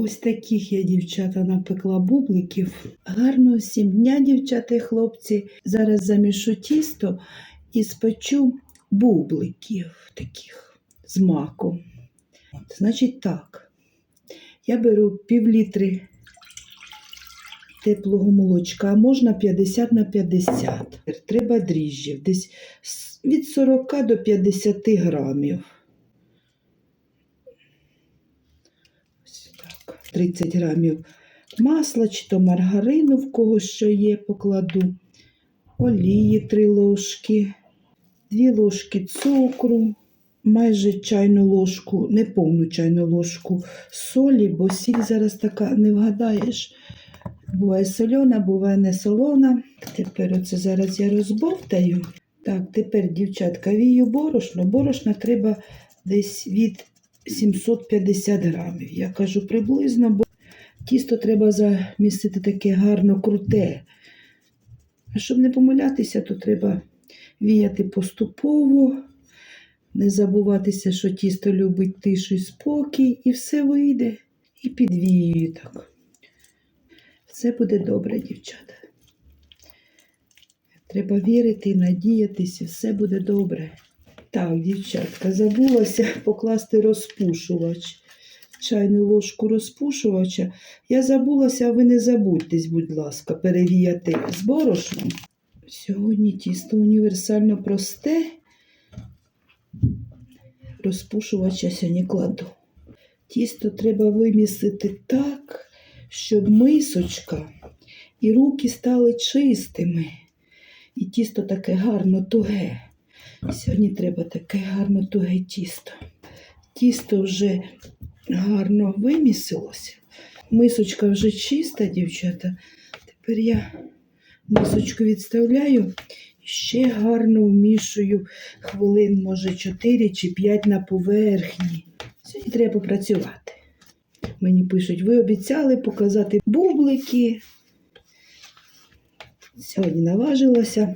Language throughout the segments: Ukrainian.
Ось таких я, дівчата, напекла бубликів. Гарного всім дня, дівчата і хлопці. Зараз замішу тісто і спечу бубликів таких з маком. Значить так, я беру пів літри теплого молочка, а можна 50 на 50. Треба дріжджів, десь від 40 до 50 грамів. Ось так. 30 грамів масла чи то маргарину, в кого що є, покладу. Олії 3 ложки, 2 ложки цукру, майже чайну ложку, не повну чайну ложку солі, бо сіль зараз така не вгадаєш. Буває сольона, буває не солона. Тепер оце зараз я розбовтаю. Так, тепер, дівчатка, вію борошно. Борошна треба десь від 750 грамів. Я кажу приблизно, бо тісто треба замістити таке гарно круте. А щоб не помилятися, то треба віяти поступово, не забуватися, що тісто любить тишу і спокій, і все вийде. І підвіюю так. Все буде добре, дівчата. Треба вірити надіятися, все буде добре. Так, дівчатка, забулася покласти розпушувач. Чайну ложку розпушувача. Я забулася, а ви не забудьтесь, будь ласка, перевіяти з борошном. Сьогодні тісто універсально просте. Розпушувача сьогодні кладу. Тісто треба вимісити так, щоб мисочка і руки стали чистими. І тісто таке гарно туге. Сьогодні треба таке гарно туге тісто. Тісто вже гарно вимісилося. Мисочка вже чиста, дівчата. Тепер я мисочку відставляю і ще гарно вмішую хвилин, може, 4 чи 5 на поверхні. Сьогодні треба попрацювати. Мені пишуть, ви обіцяли показати бублики. Сьогодні наважилася,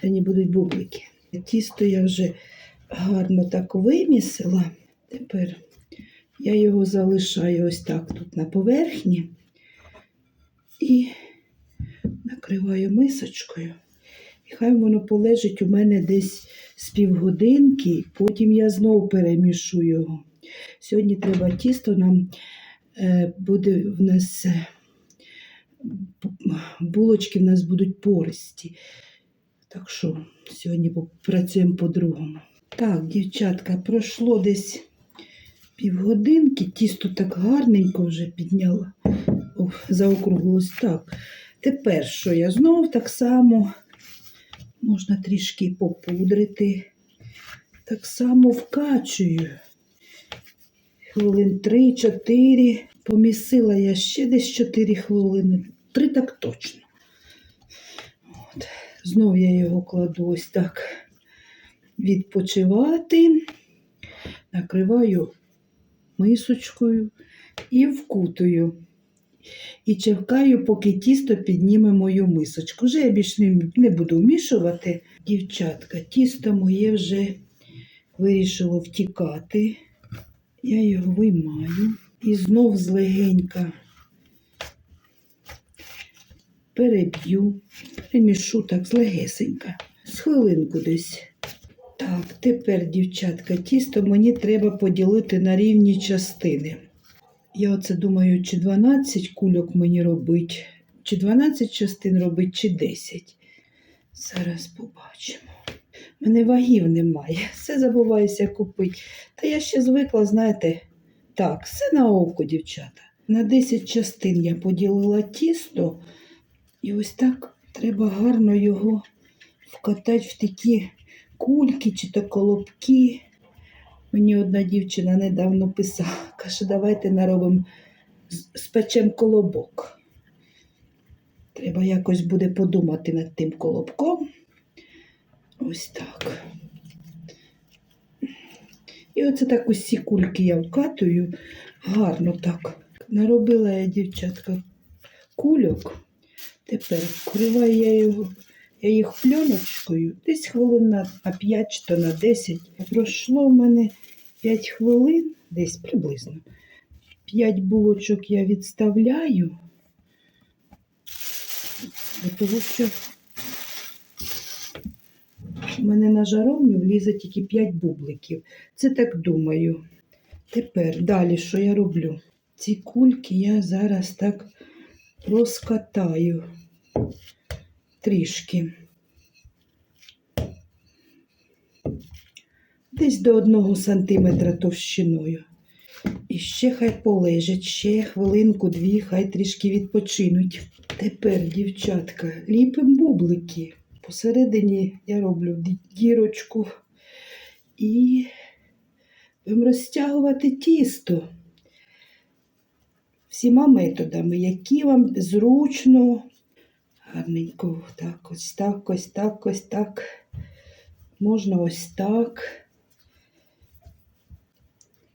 сьогодні будуть бублики. Тісто я вже гарно так вимісила. Тепер я його залишаю ось так тут на поверхні і накриваю мисочкою. І хай воно полежить у мене десь з півгодинки, потім я знову перемішу його. Сьогодні треба тісто нам е, буде в нас е, булочки в нас будуть пористі. Так що сьогодні попрацюємо по-другому. Так, дівчатка, пройшло десь півгодинки, тісто так гарненько вже підняла. Заокруглилось так. Тепер що я знов так само можна трішки попудрити. Так само вкачую. Хвилин 3-4. Помісила я ще десь 4 хвилини. 3 так точно. Знов я його кладу ось так відпочивати. Накриваю мисочкою і вкутую. І чекаю, поки тісто підніме мою мисочку. Вже я більш не, не буду вмішувати. Дівчатка, тісто моє вже вирішило втікати. Я його виймаю і знов злегенька переб'ю, перемішу так злегесенька, з хвилинку десь. Так, тепер, дівчатка, тісто мені треба поділити на рівні частини. Я оце думаю, чи 12 кульок мені робить, чи 12 частин робить, чи 10. Зараз побачимо. Мене вагів немає, все забуваюся купити. Та я ще звикла, знаєте, так, все на око, дівчата. На 10 частин я поділила тісто, і ось так треба гарно його вкатати в такі кульки чи то колобки. Мені одна дівчина недавно писала, каже, давайте наробимо, спечемо колобок. Треба якось буде подумати над тим колобком. Ось так. І оце так усі кульки я вкатую гарно так. Наробила я, дівчатка, кульок. Тепер вкриваю я його, я їх пленочкою десь хвилин на на 5 чи на 10. Пройшло в мене 5 хвилин, десь приблизно. 5 булочок я відставляю, для того що в мене на жаровню влізе тільки 5 бубликів. Це так думаю. Тепер далі, що я роблю? Ці кульки я зараз так розкатаю трішки. Десь до одного сантиметра товщиною. І ще хай полежать, ще хвилинку-дві, хай трішки відпочинуть. Тепер, дівчатка, ліпимо бублики. Посередині я роблю дірочку і будемо розтягувати тісто всіма методами, які вам зручно. Гарненько, так, ось так, ось так, ось так. Можна ось так.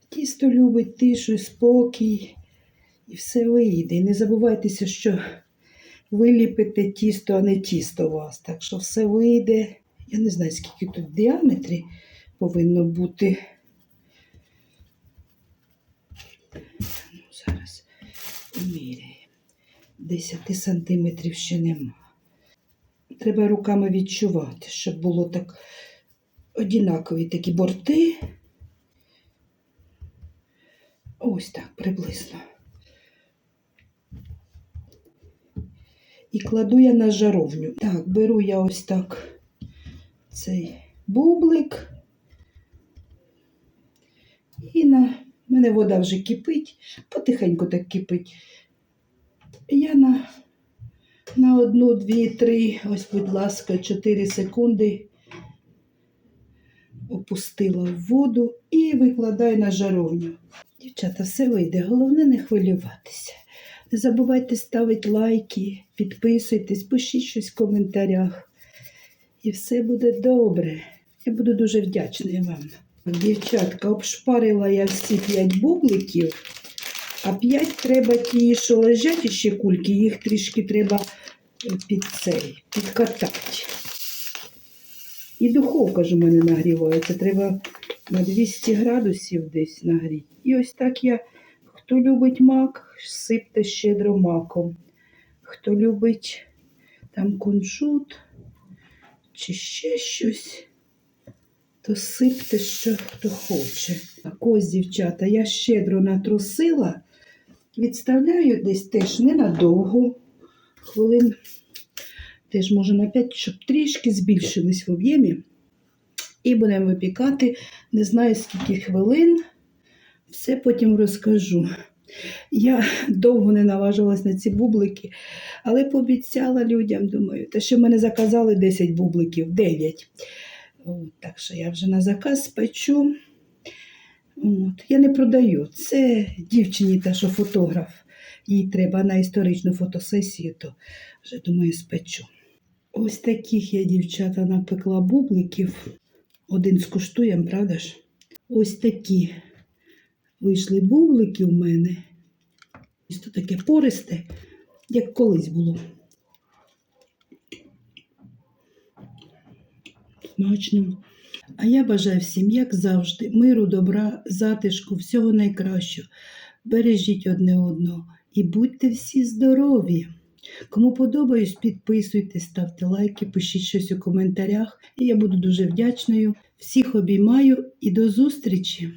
Тісто любить тишу, спокій, і все вийде. І не забувайтеся, що ви ліпите тісто, а не тісто у вас. Так що все вийде. Я не знаю, скільки тут в діаметрі повинно бути. 10 сантиметрів ще нема. Треба руками відчувати, щоб було так однакові такі борти. Ось так приблизно. І кладу я на жаровню. Так, беру я ось так цей бублик. І на мене вода вже кипить, потихеньку так кипить. Я на, на одну, дві, три, ось, будь ласка, 4 секунди опустила в воду і викладаю на жаровню. Дівчата, все вийде. Головне не хвилюватися. Не забувайте ставити лайки, підписуйтесь, пишіть щось в коментарях. І все буде добре. Я буду дуже вдячна вам. Дівчатка, обшпарила я всі 5 бубликів, а 5 треба ті, що лежать іще кульки, їх трішки треба е, під цей, підкатати. І духовка ж у мене нагрівається. Треба на 200 градусів десь нагріти. І ось так я, хто любить мак, сипте щедро маком. Хто любить там кунжут чи ще щось, то сипте, що хто хоче. Так ось, дівчата, я щедро натрусила, відставляю десь теж ненадовго, хвилин теж може на 5, щоб трішки збільшились в об'ємі. І будемо випікати, не знаю скільки хвилин, все потім розкажу. Я довго не наважилась на ці бублики, але пообіцяла людям, думаю, та що мене заказали 10 бубликів, 9. От, так що я вже на заказ спечу. От, я не продаю. Це дівчині, та що фотограф. Їй треба на історичну фотосесію, то вже думаю, спечу. Ось таких я, дівчата, напекла бубликів. Один скуштуємо, правда ж? Ось такі вийшли бублики у мене. Ось то таке пористе, як колись було. Смачно. А я бажаю всім, як завжди, миру, добра, затишку, всього найкращого. Бережіть одне одного і будьте всі здорові! Кому подобаюсь, підписуйтесь, ставте лайки, пишіть щось у коментарях. І я буду дуже вдячною. Всіх обіймаю і до зустрічі!